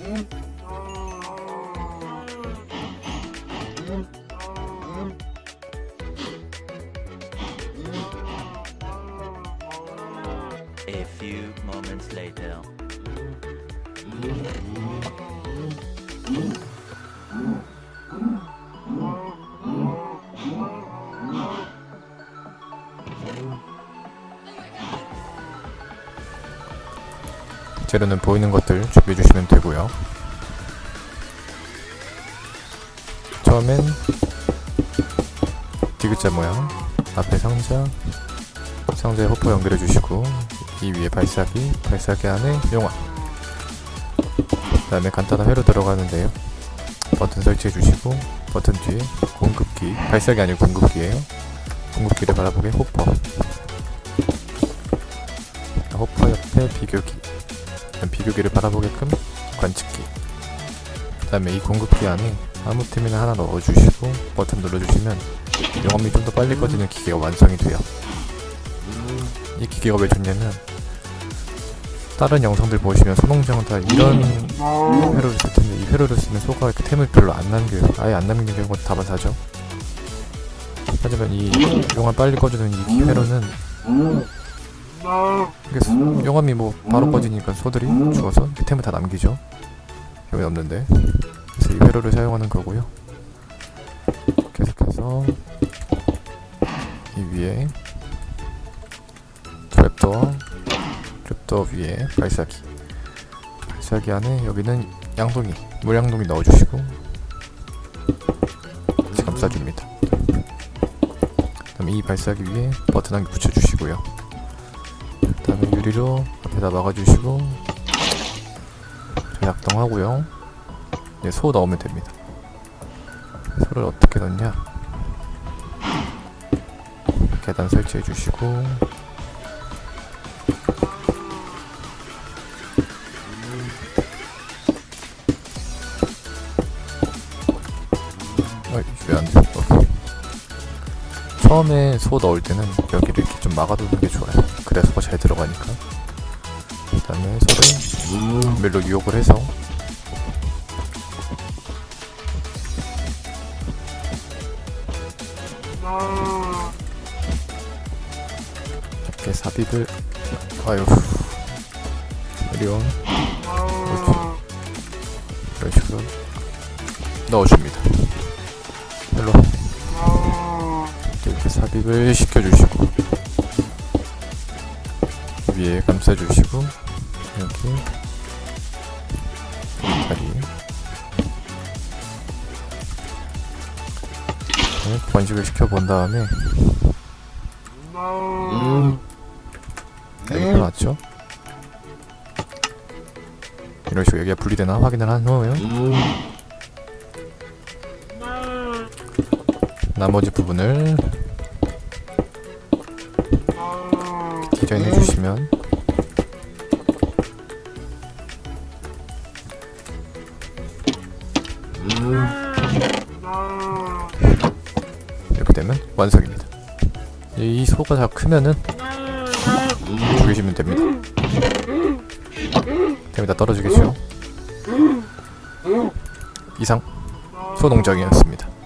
Mm-hmm. A few moments later. 재료는 보이는 것들 준비해 주시면 되고요. 처음엔 디귿자 모양 앞에 상자 상자에 호포 연결해 주시고 이 위에 발사기 발사기 안에 용암. 그 다음에 간단한 회로 들어가는데요. 버튼 설치해 주시고 버튼 뒤에 공급기 발사기 아니고 공급기예요. 공급기를 바라보게 호퍼. 호퍼 옆에 비교기. 비교기를 바라보게끔 관측기. 그 다음에 이 공급기 안에 아무 템이나 하나 넣어주시고 버튼 눌러주시면 용암이 좀 더 빨리 꺼지는 기계가 완성이 돼요. 이 기계가 왜 좋냐면 다른 영상들 보시면 소농장은 다 이런 회로를 쓸 텐데 이 회로를 쓰면 소가 이렇게 템을 별로 안 남겨요. 아예 안 남기는 경우가 다반사죠. 하지만 이 용암 빨리 꺼주는 이 회로는 이게 소- 용암이 뭐 바로 꺼지니까 소들이 죽어서 이렇게 템을 다 남기죠. 여기 없는데. 그래서 이 회로를 사용하는 거고요. 계속해서 이 위에 트랩도 어 트랩도어 위에 발사기. 발사기 안에 여기는 양동이 물양동이 넣어주시고 같이 감싸줍니다. 그 다음에 이 발사기 위에 버튼 한 개 붙여주시고요. 그 다음에 유리로 앞에다 막아주시고 작동하고요. 이제 소 넣으면 됩니다. 소를 어떻게 넣냐? 계단 설치해 주시고 왜안 돼? 오케이. 처음에 소 넣을 때는 여기를 이렇게 좀 막아두는 게 좋아요. 그래야 소가 잘 들어가니까. 그 다음에 소를 밀로 유혹을 해서 이렇게 삽입을 아유 옳지 이런 식으로 넣어줍니다. 이렇게 삽입을 시켜주시고 위에 감싸주시고 이렇게 다리. 네, 번식을 시켜본 다음에 여기 펴놨죠? 이런 식으로 여기가 분리되나? 확인을 한 후에요. 나머지 부분을 디자인해 주시면 이렇게 되면 완성입니다. 이 소가 다 크면은 죽이시면 됩니다. 템이 다 떨어지겠죠? 이상 소농장이었습니다.